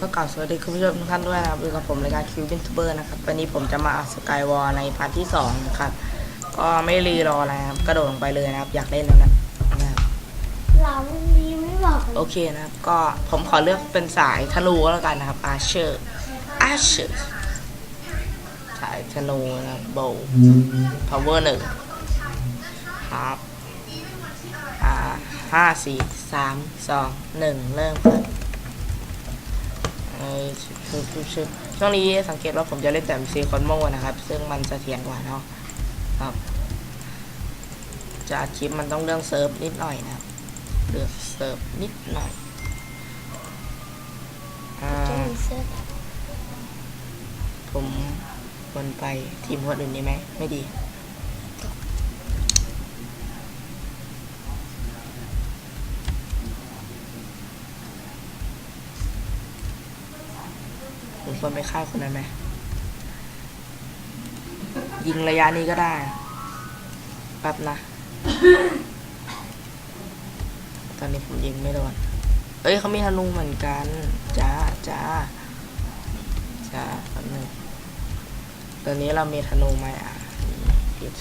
ก็กล่าวสวัสดีคุณผู้ชมทุกท่านด้วยนะครับอยู่กับผมรายการคิวบินทูเบอร์นะครับวันนี้ผมจะมาอัดสกายวอลในพาร์ทที่สองนะครับก็ไม่รีรออะไรนะครับกระโดดลงไปเลยนะครับ อยากเล่นแล้วนะนะครับเราวันนี้ไม่บอกกันโอเคนะครับ ก็ผมขอเลือกเป็นสายธนูแล้วกันนะครับอาเชอร์อาเชอร์สายธนูนะครับโบว์พาวเวอร์หนึ่งครับอ่าห้าสี่สามสองหนึ่งเริ่มครับ เออคือคือคือช่วงนี้สังเกตว่าผมจะเล่นแต่ซีคอนโมนะครับ ซึ่งมันเสถียรกว่าเนาะครับ จะอัดคลิปมันต้องเรื่องเซิร์ฟนิดหน่อยนะครับเลือกเซิร์ฟนิดหน่อยอผมวนไปทีมคนอื่นดีไหม ไม่ดี ผมควรไปฆ่าคนนั้นไหมยิงระยะนี้ก็ได้แป๊บนะ ตอนนี้ผมยิงไม่โดนเอ้ยเขามีธนูเหมือนกันจ้าจ้าจ้าแป๊บนึงตอนนี้เรามีธนูไหมอะผิด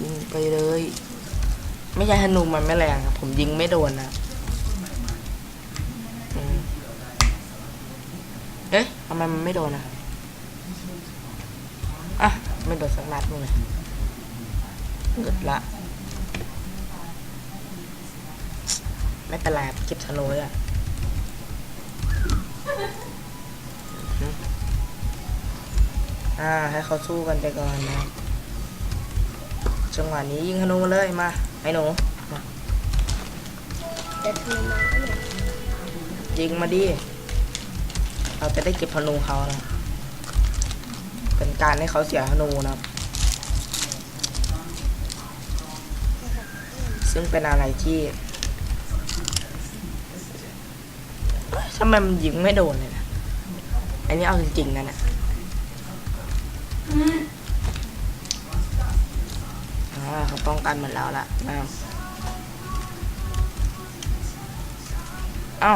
ยิงไปเลย ไม่ใช่ธนูมันไม่แรงครับผมยิงไม่โดนนะ เอ๊ะทำไมมันไม่โดนอะอะไม่โดนสักนัดเลยเกิดละ ไม่เป็นไรครับเก็บธนูเลยอะอ่าให้เขาสู้กันไปก่อนนะ จังหวะนี้ยิงธนูมาเลยมาไอ้หนูมายิงมาดิ เราจะได้เก็บธนูเขานะเป็นการให้เขาเสียธนูนะครับ ซึ่งเป็นอะไรที่ทำไมมันยิงไม่โดนเลยนะ อันนี้เอาจริงๆนะเนี่ยอ่าเขาป้องกันหมดแล้วล่ะนะครับเอ้า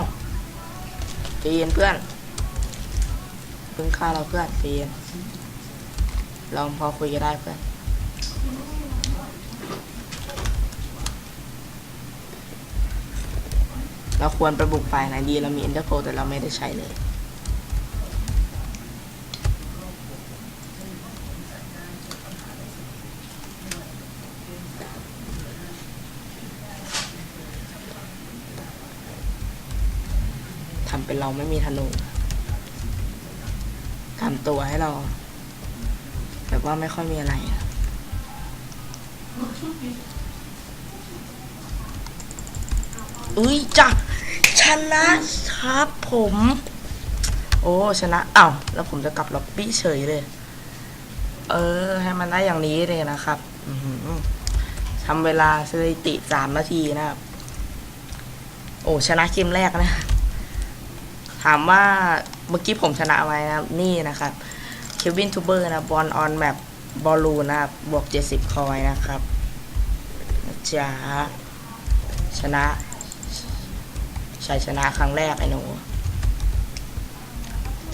ใจเย็นเพื่อน เพิ่งฆ่าเราเพื่อนใจเย็นลองพอคุยกันได้เพื่อนเราควรไปบุกฝ่ายไหนดีเรามีอินเตอร์โพแต่เราไม่ได้ใช้เลยทำเป็นเราไม่มีธนู ทำตัวให้เรา แบบว่าไม่ค่อยมีอะไรอะอุ้ยจ้ะชนะครับผม โอ้ชนะอ้าวแล้วผมจะกลับล็อบบี้เฉยเลย เออ ให้มันได้อย่างนี้เลยนะครับทำเวลาสถิติสามนาทีนะครับ โอ้ชนะเกมแรกนะ ถามว่าเมื่อกี้ผมชนะไว้นะครับ นี่นะครับเควินทูเบอร์นะบอลออนแบบบอลลูนะครับบวก 70 คอยนะครับจะชนะชัยชนะครั้งแรกไอ้หนู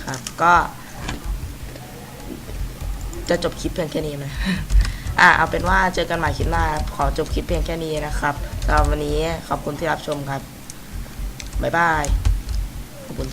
ครับก็ จะจบคลิปเพียงแค่นี้นะอะเอาเป็นว่าเจอกันใหม่คลิปหน้า ขอจบคลิปเพียงแค่นี้นะครับสำหรับวันนี้ขอบคุณที่รับชมครับ บ๊ายบาย ขอบคุ